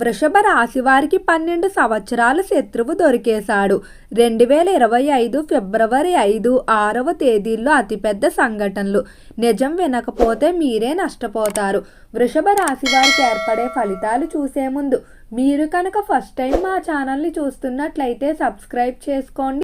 వృషభ రాశి వారికి పన్నెండు సంవత్సరాల శత్రువు దొరికేశాడు. రెండు వేల ఇరవై ఐదు ఫిబ్రవరి ఐదు ఆరవ తేదీల్లో అతిపెద్ద సంఘటనలు. నిజం వినకపోతే మీరే నష్టపోతారు. వృషభ రాశి వారికి ఏర్పడే ఫలితాలు చూసే ముందు మీరు కనుక ఫస్ట్ టైం మా ఛానల్ని చూస్తున్నట్లయితే సబ్స్క్రైబ్ చేసుకోండి.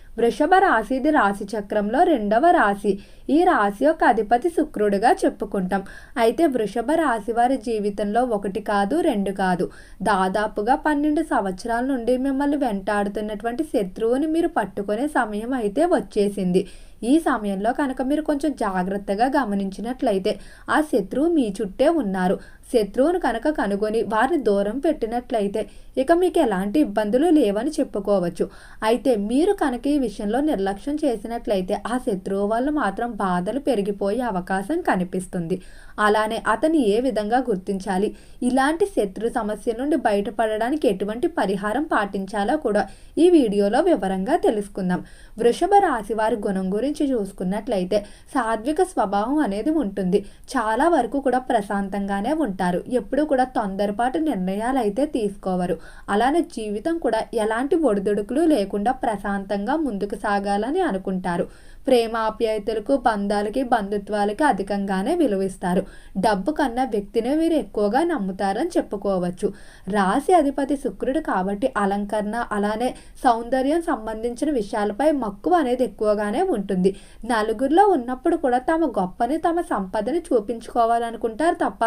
వృషభ రాశి ఇది రాశి చక్రంలో రెండవ రాశి. ఈ రాశి యొక్క అధిపతి శుక్రుడుగా చెప్పుకుంటాం. అయితే వృషభ రాశి వారి జీవితంలో ఒకటి కాదు రెండు కాదు. దాదాపుగా పన్నెండు సంవత్సరాల నుండి మిమ్మల్ని వెంటాడుతున్నటువంటి శత్రువుని మీరు పట్టుకునే సమయం అయితే వచ్చేసింది. ఈ సమయంలో కనుక మీరు కొంచెం జాగ్రత్తగా గమనించినట్లయితే ఆ శత్రువు మీ చుట్టే ఉన్నారు. శత్రువును కనుక కనుగొని వారిని దూరం పెట్టినట్లయితే ఇక మీకు ఎలాంటి ఇబ్బందులు లేవని చెప్పుకోవచ్చు. అయితే మీరు కనుక ఈ విషయంలో నిర్లక్ష్యం చేసినట్లయితే ఆ శత్రువు వల్ల మాత్రం బాధలు పెరిగిపోయే అవకాశం కనిపిస్తుంది. అలానే అతను ఏ విధంగా గుర్తించాలి? ఇలాంటి శత్రు సమస్య నుండి బయటపడడానికి ఎటువంటి పరిహారం పాటించాలో కూడా ఈ వీడియోలో వివరంగా తెలుసుకుందాం. వృషభ రాశి వారి గుణం గురించి చూసుకున్నట్లయితే సాత్విక స్వభావం అనేది ఉంటుంది. చాలా వరకు కూడా ప్రశాంతంగానే ఉంటారు. ఎప్పుడు కూడా తొందరపాటు నిర్ణయాలు అయితే తీసుకోవరు. అలానే జీవితం కూడా ఎలాంటి ఒడిదుడుకులు లేకుండా ప్రశాంతంగా ముందుకు సాగాలని అనుకుంటారు. ప్రేమ ఆప్యాయతలకు బంధాలకి బంధుత్వాలకి అధికంగానే విలువిస్తారు. డబ్బు కన్నా వ్యక్తిని వీరు ఎక్కువగా నమ్ముతారని చెప్పుకోవచ్చు. రాశి అధిపతి శుక్రుడు కాబట్టి అలంకరణ అలానే సౌందర్యం సంబంధించిన విషయాలపై మక్కువ అనేది ఎక్కువగానే ఉంటుంది. నలుగురిలో ఉన్నప్పుడు కూడా తమ గొప్పని తమ సంపదని చూపించుకోవాలనుకుంటారు తప్ప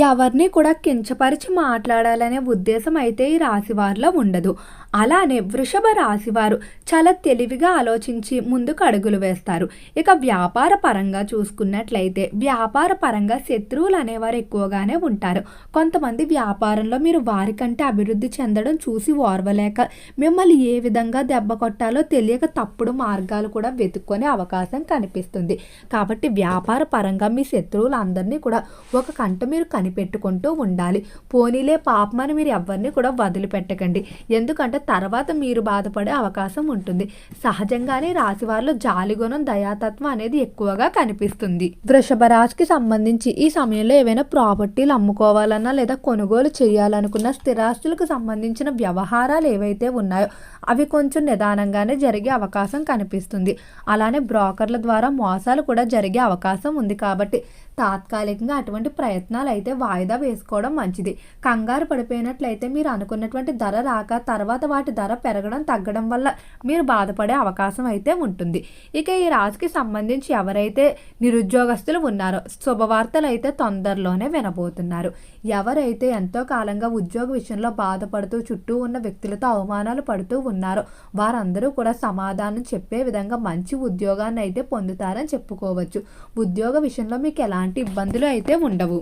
ఎవరిని కూడా కించపరిచి మాట్లాడాలనే ఉద్దేశం అయితే ఈ రాశివారిలో ఉండదు. అలానే వృషభ రాశివారు చాలా తెలివిగా ఆలోచించి ముందుకు అడుగులు వేస్తారు. ఇక వ్యాపార పరంగా చూసుకున్నట్లయితే వ్యాపార పరంగా శత్రువులు అనేవారు ఎక్కువగానే ఉంటారు. కొంతమంది వ్యాపారంలో మీరు వారికంటే అభివృద్ధి చెందడం చూసి ఓర్వలేక మిమ్మల్ని ఏ విధంగా దెబ్బ కొట్టాలో తెలియక తప్పుడు మార్గాలు కూడా వెతుక్కునే అవకాశం కనిపిస్తుంది. కాబట్టి వ్యాపార పరంగా మీ శత్రువులందరినీ కూడా ఒక కంట మీరు కనిపెట్టుకుంటూ ఉండాలి. పోనీలే పాపమని మీరు ఎవరిని కూడా వదిలిపెట్టకండి. ఎందుకంటే తర్వాత మీరు బాధపడే అవకాశం ఉంటుంది. సహజంగానే రాశివారిలో జాలిగుణం దయాతత్వం అనేది ఎక్కువగా కనిపిస్తుంది. వృషభ రాశికి సంబంధించి ఈ సమయంలో ఏవైనా ప్రాపర్టీలు అమ్ముకోవాలన్నా లేదా కొనుగోలు చేయాలనుకున్న స్థిరాస్తులకు సంబంధించిన వ్యవహారాలు ఏవైతే ఉన్నాయో అవి కొంచెం నిదానంగానే జరిగే అవకాశం కనిపిస్తుంది. అలానే బ్రోకర్ల ద్వారా మోసాలు కూడా జరిగే అవకాశం ఉంది కాబట్టి తాత్కాలికంగా అటువంటి ప్రయత్నాలు అయితే వాయిదా వేసుకోవడం మంచిది. కంగారు పడిపోయినట్లయితే మీరు అనుకున్నటువంటి ధర రాక తర్వాత వాటి ధర పెరగడం తగ్గడం వల్ల మీరు బాధపడే అవకాశం అయితే ఉంటుంది. ఇక ఈ రాశికి సంబంధించి ఎవరైతే నిరుద్యోగస్తులు ఉన్నారో శుభవార్తలు అయితే తొందరలోనే వినబోతున్నారు. ఎవరైతే ఎంతో కాలంగా ఉద్యోగ విషయంలో బాధపడుతూ చుట్టూ ఉన్న వ్యక్తులతో అవమానాలు పడుతూ ఉన్నారో వారందరూ కూడా సమాధానం చెప్పే విధంగా మంచి ఉద్యోగాన్ని అయితే పొందుతారని చెప్పుకోవచ్చు. ఉద్యోగ విషయంలో మీకు ఎలాంటి ఇబ్బందులు అయితే ఉండవు.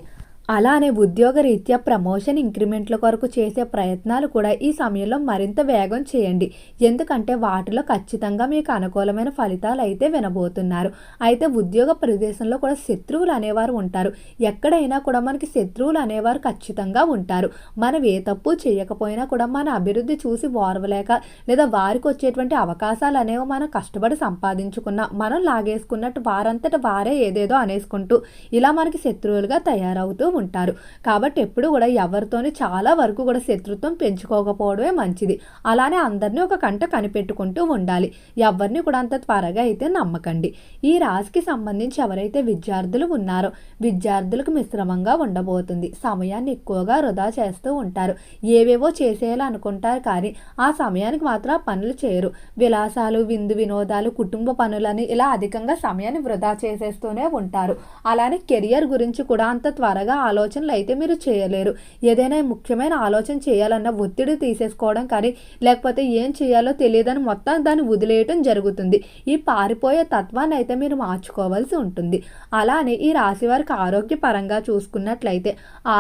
అలానే ఉద్యోగరీత్యా ప్రమోషన్ ఇంక్రిమెంట్ల కొరకు చేసే ప్రయత్నాలు కూడా ఈ సమయంలో మరింత వేగం చేయండి. ఎందుకంటే వాటిలో ఖచ్చితంగా మీకు అనుకూలమైన ఫలితాలు అయితే వినబోతున్నారు. అయితే ఉద్యోగ ప్రదేశంలో కూడా శత్రువులు అనేవారు ఉంటారు. ఎక్కడైనా కూడా మనకి శత్రువులు అనేవారు ఖచ్చితంగా ఉంటారు. మనం ఏ తప్పు చేయకపోయినా కూడా మన అభివృద్ధి చూసి ఓర్వలేక లేదా వారికి వచ్చేటువంటి అవకాశాలు అనేవి మనం కష్టపడి సంపాదించుకున్న మనం లాగేసుకున్నట్టు వారంతట వారే ఏదేదో అనేసుకుంటూ ఇలా మనకి శత్రువులుగా తయారవుతూ ఉంటారు. కాబట్టి ఎప్పుడు కూడా ఎవరితోని చాలా వరకు కూడా శత్రుత్వం పెంచుకోకపోవడమే మంచిది. అలానే అందరినీ ఒక కంట కనిపెట్టుకుంటూ ఉండాలి. ఎవరిని కూడా అంత త్వరగా అయితే నమ్మకండి. ఈ రాశికి సంబంధించి ఎవరైతే విద్యార్థులు ఉన్నారో విద్యార్థులకు మిశ్రమంగా ఉండబోతుంది. సమయాన్ని ఎక్కువగా వృధా చేస్తూ ఉంటారు. ఏవేవో చేసేయాలనుకుంటారు కానీ ఆ సమయానికి మాత్రం ఆ పనులు చేయరు. విలాసాలు విందు వినోదాలు కుటుంబ పనులని ఇలా అధికంగా సమయాన్ని వృధా చేసేస్తూనే ఉంటారు. అలానే కెరియర్ గురించి కూడా అంత త్వరగా ఆలోచనలు అయితే మీరు చేయలేరు. ఏదైనా ముఖ్యమైన ఆలోచన చేయాలన్న ఒత్తిడి తీసేసుకోవడం కానీ లేకపోతే ఏం చేయాలో తెలియదని మొత్తం దాన్ని వదిలేయటం జరుగుతుంది. ఈ పారిపోయే తత్వాన్ని అయితే మీరు మార్చుకోవాల్సి ఉంటుంది. అలానే ఈ రాశి వారికి ఆరోగ్యపరంగా చూసుకున్నట్లయితే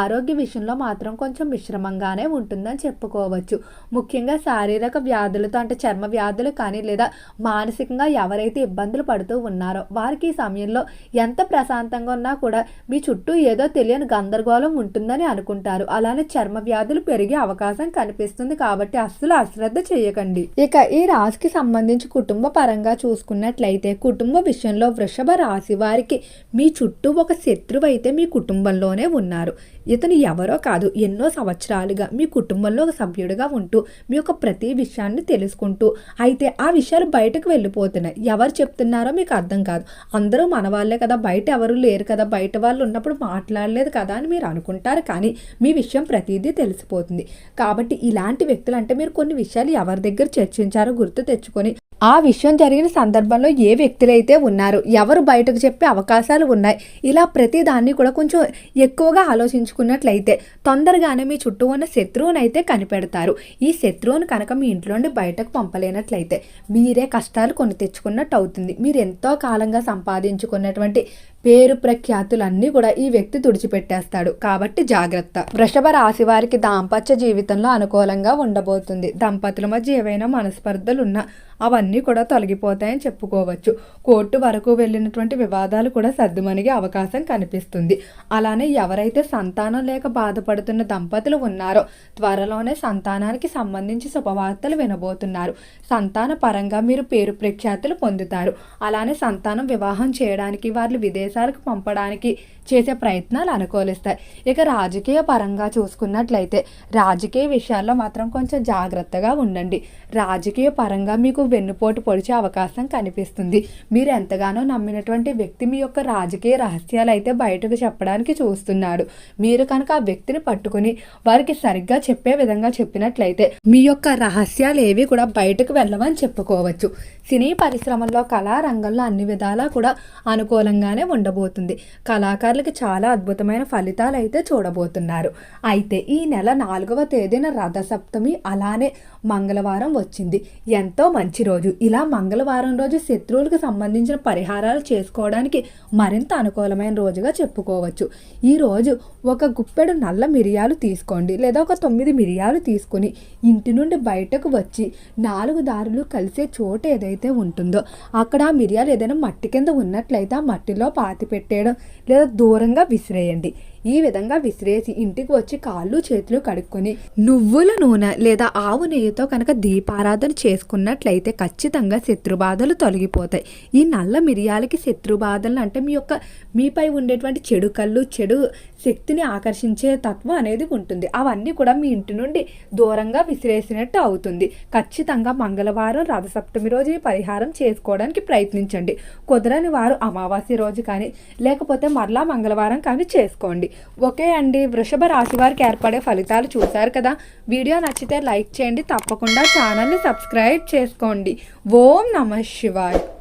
ఆరోగ్య విషయంలో మాత్రం కొంచెం మిశ్రమంగానే ఉంటుందని చెప్పుకోవచ్చు. ముఖ్యంగా శారీరక వ్యాధులతో అంటే చర్మ వ్యాధులు కానీ లేదా మానసికంగా ఎవరైతే ఇబ్బందులు పడుతూ ఉన్నారో వారికి ఈ సమయంలో ఎంత ప్రశాంతంగా ఉన్నా కూడా మీ చుట్టూ ఏదో తెలియని గందరగోళం ఉంటుందని అనుకుంటారు. అలానే చర్మ వ్యాధులు పెరిగే అవకాశం కనిపిస్తుంది కాబట్టి అస్సలు అశ్రద్ధ చేయకండి. ఇక ఈ రాశికి సంబంధించి కుటుంబ పరంగా చూసుకున్నట్లయితే కుటుంబ విషయంలో వృషభ రాశి వారికి మీ చుట్టూ ఒక శత్రువు అయితే మీ కుటుంబంలోనే ఉన్నారు. ఇతను ఎవరో కాదు ఎన్నో సంవత్సరాలుగా మీ కుటుంబంలో ఒక సభ్యుడిగా ఉంటూ మీ యొక్క ప్రతి విషయాన్ని తెలుసుకుంటూ అయితే ఆ విషయాలు బయటకు వెళ్ళిపోతున్నాయి. ఎవరు చెప్తున్నారో మీకు అర్థం కాదు. అందరూ మన వాళ్ళే కదా బయట ఎవరు లేరు కదా బయట వాళ్ళు ఉన్నప్పుడు మాట్లాడలేదు కదా అని మీరు అనుకుంటారు కానీ మీ విషయం ప్రతిదీ తెలిసిపోతుంది. కాబట్టి ఇలాంటి వ్యక్తులు అంటే మీరు కొన్ని విషయాలు ఎవరి దగ్గర చర్చించారో గుర్తు తెచ్చుకొని ఆ విషయం జరిగిన సందర్భంలో ఏ వ్యక్తులైతే ఉన్నారు ఎవరు బయటకు చెప్పే అవకాశాలు ఉన్నాయి ఇలా ప్రతి దాన్ని కూడా కొంచెం ఎక్కువగా ఆలోచించుకున్నట్లయితే తొందరగానే మీ చుట్టూ ఉన్న శత్రువుని అయితే కనిపెడతారు. ఈ శత్రువుని కనుక మీ ఇంట్లోండి బయటకు పంపలేనట్లయితే మీరే కష్టాలు కొని తెచ్చుకున్నట్టు అవుతుంది. మీరు ఎంతో కాలంగా సంపాదించుకున్నటువంటి పేరు ప్రఖ్యాతులన్నీ కూడా ఈ వ్యక్తి తుడిచిపెట్టేస్తాడు. కాబట్టి జాగ్రత్త. వృషభ రాశి వారికి దాంపత్య జీవితంలో అనుకూలంగా ఉండబోతుంది. దంపతుల మధ్య ఏవైనా మనస్పర్ధలు ఉన్నా అవన్నీ కూడా తొలగిపోతాయని చెప్పుకోవచ్చు. కోర్టు వరకు వెళ్ళినటువంటి వివాదాలు కూడా సర్దుమణిగే అవకాశం కనిపిస్తుంది. అలానే ఎవరైతే సంతానం లేక బాధపడుతున్న దంపతులు ఉన్నారో త్వరలోనే సంతానానికి సంబంధించి శుభవార్తలు వినబోతున్నారు. సంతాన పరంగా మీరు పేరు ప్రఖ్యాతులు పొందుతారు. అలానే సంతానం వివాహం చేయడానికి వాళ్ళు విదేశాలకు పంపడానికి చేసే ప్రయత్నాలు అనుకూలిస్తాయి. ఇక రాజకీయ పరంగా చూసుకున్నట్లయితే రాజకీయ విషయాల్లో మాత్రం కొంచెం జాగ్రత్తగా ఉండండి. రాజకీయ పరంగా మీకు వెన్నుపోటు పొడిచే అవకాశం కనిపిస్తుంది. మీరు ఎంతగానో నమ్మినటువంటి వ్యక్తి మీ యొక్క రాజకీయ రహస్యాలు అయితే బయటకు చెప్పడానికి చూస్తున్నాడు. మీరు కనుక ఆ వ్యక్తిని పట్టుకుని వారికి సరిగ్గా చెప్పే విధంగా చెప్పినట్లయితే మీ యొక్క రహస్యాలు ఏవి కూడా బయటకు వెళ్ళవని చెప్పుకోవచ్చు. సినీ పరిశ్రమల్లో కళారంగంలో అన్ని విధాలా కూడా అనుకూలంగానే ఉండబోతుంది. కళాకారులకు చాలా అద్భుతమైన ఫలితాలు అయితే చూడబోతున్నారు. అయితే ఈ నెల నాలుగవ తేదీన రథసప్తమి అలానే మంగళవారం వచ్చింది. ఎంతో మంచి రోజు. ఇలా మంగళవారం రోజు శత్రువులకు సంబంధించిన పరిహారాలు చేసుకోవడానికి మరింత అనుకూలమైన రోజుగా చెప్పుకోవచ్చు. ఈ రోజు ఒక గుప్పెడు నల్ల మిరియాలు తీసుకోండి. లేదా ఒక తొమ్మిది మిరియాలు తీసుకొని ఇంటి నుండి బయటకు వచ్చి నాలుగు దారులు కలిసే చోటు ఏదైతే ఉంటుందో అక్కడ ఆ మిరియాలు ఏదైనా మట్టి కింద ఉన్నట్లయితే ఆ మట్టిలో పాతి పెట్టేయడం లేదా దూరంగా విసిరేయండి. ఈ విధంగా విసిరేసి ఇంటికి వచ్చి కాళ్ళు చేతులు కడుక్కొని నువ్వుల నూనె లేదా ఆవు నెయ్యితో కనుక దీపారాధన చేసుకున్నట్లయితే ఖచ్చితంగా శత్రుబాధలు తొలగిపోతాయి. ఈ నల్ల మిరియాలకి శత్రుబాధలు అంటే మీ యొక్క మీపై ఉండేటువంటి చెడు కళ్ళు చెడు శక్తిని ఆకర్షించే తత్వం అనేది ఉంటుంది. అవన్నీ కూడా మీ ఇంటి నుండి దూరంగా విసిరేసినట్టు అవుతుంది. ఖచ్చితంగా మంగళవారం రథసప్తమి రోజు ఈ పరిహారం చేసుకోవడానికి ప్రయత్నించండి. కుదరని వారు అమావాస్య రోజు కానీ లేకపోతే మరలా మంగళవారం కానీ చేసుకోండి. ఓకే అండి. వృషభ రాశి వారికి ఏర్పడే ఫలితాలు చూశారు కదా? వీడియో నచ్చితే లైక్ చేయండి. తప్పకుండా ఛానల్ని సబ్స్క్రైబ్ చేసుకోండి. ఓం నమ శివాయ్.